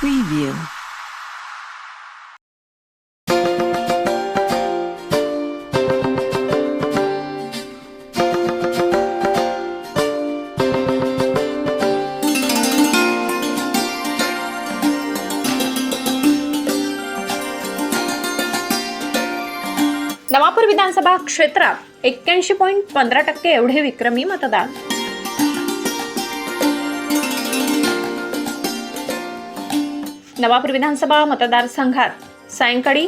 Preview. Navapur विधानसभा क्षेत्रात एक्क्याऐंशी point पंधरा टक्के एवढे विक्रमी मतदान नवापूर विधानसभा मतदारसंघात सायंकाळी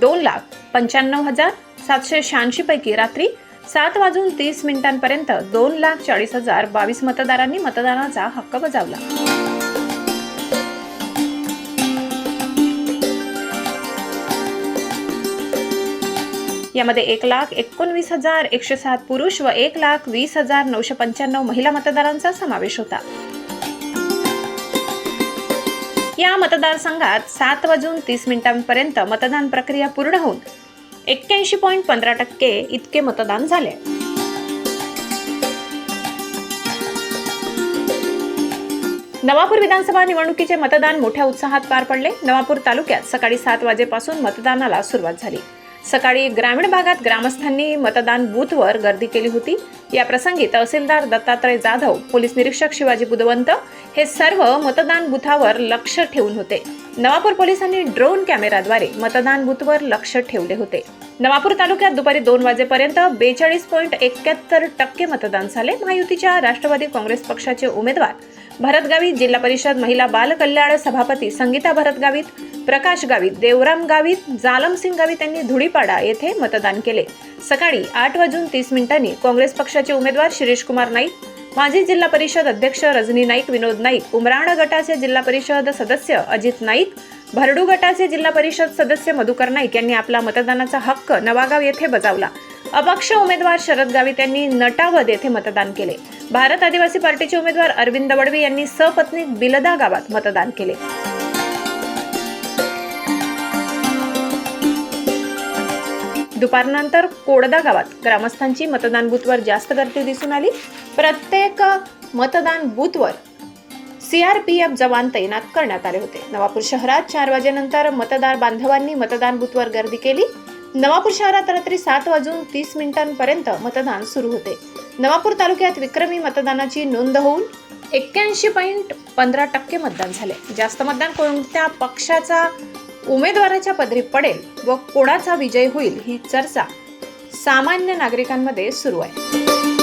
दोन लाख पंच्याण्णव हजार सातशे शहाऐंशीपैकी रात्री सात वाजून तीस मिनिटांपर्यंत दोन लाख चाळीस हजार बावीस मतदारांनी मतदानाचा हक्क बजावला. यामध्ये एक लाख एकोणवीस हजार एकशे सात पुरुष व एक लाख वीस हजार नऊशे पंच्याण्णव महिला मतदारांचा समावेश होता. या मतदारसंघात सात वाजून तीस मिनिटांपर्यंत मतदान प्रक्रिया पूर्ण होऊन एक्क्याऐंशी पॉईंट पंधरा टक्के इतके मतदान झाले. नवापूर विधानसभा निवडणुकीचे मतदान मोठ्या उत्साहात पार पडले. नवापूर तालुक्यात सकाळी सात वाजेपासून मतदानाला सुरुवात झाली. सकाळी ग्रामीण भागात ग्रामस्थांनी मतदान बूथवर गर्दी केली होती. या प्रसंगी तहसीलदार दत्तात्रय जाधव पोलीस निरीक्षक शिवाजी बुधवंत हे सर्व मतदान बूथावर लक्ष ठेवून होते. नवापूर पोलिसांनी ड्रोन कॅमेराद्वारे मतदान बूथवर लक्ष ठेवले होते. नवापूर तालुक्यात दुपारी दोन वाजेपर्यंत बेचाळीस पॉईंट एक्क्याहत्तर टक्के मतदान झाले. महायुतीच्या राष्ट्रवादी काँग्रेस पक्षाचे उमेदवार भरतगावी जिल्हा परिषद महिला बालकल्याण सभापती संगीता भरतगावीत प्रकाश गावित देवराम गावित जालमसिंग गावित यांनी धुळीपाडा येथे मतदान केले. सकाळी आठ वाजून तीस मिनिटांनी काँग्रेस पक्षाचे उमेदवार शिरीष कुमार नाईक माजी जिल्हा परिषद अध्यक्ष रजनी नाईक विनोद नाईक उमराण गटाचे जिल्हा परिषद सदस्य अजित नाईक भरडू गटाचे जिल्हा परिषद सदस्य मधुकर नाईक यांनी आपला मतदानाचा हक्क नवागाव येथे बजावला. अपक्ष उमेदवार शरद गावित यांनी नटावद येथे मतदान केले. भारत आदिवासी पार्टीचे उमेदवार अरविंद वडवी यांनी सपत्नी बिलदा गावात मतदान केले. दुपारनंतर कोडदा गावात ग्रामस्थांची मतदान बूथवर जास्त गर्दी दिसून आली. प्रत्येक मतदान बूथवर सीआरपीएफ जवान तैनात करण्यात आले होते. नवापूर शहरात चार वाजेनंतर मतदार बांधवांनी मतदान बूथवर गर्दी केली. नवापूर शहरात रात्री सात वाजून तीस मिनिटांपर्यंत मतदान सुरू होते. नवापूर तालुक्यात विक्रमी मतदानाची नोंद होऊन एक्क्याऐंशी पॉईंट पंधरा टक्के मतदान झाले. जास्त मतदान कोणत्या पक्षाचा उमेदवाराच्या पदरी पडेल व कोणाचा विजय होईल ही चर्चा सामान्य नागरिकांमध्ये सुरू आहे.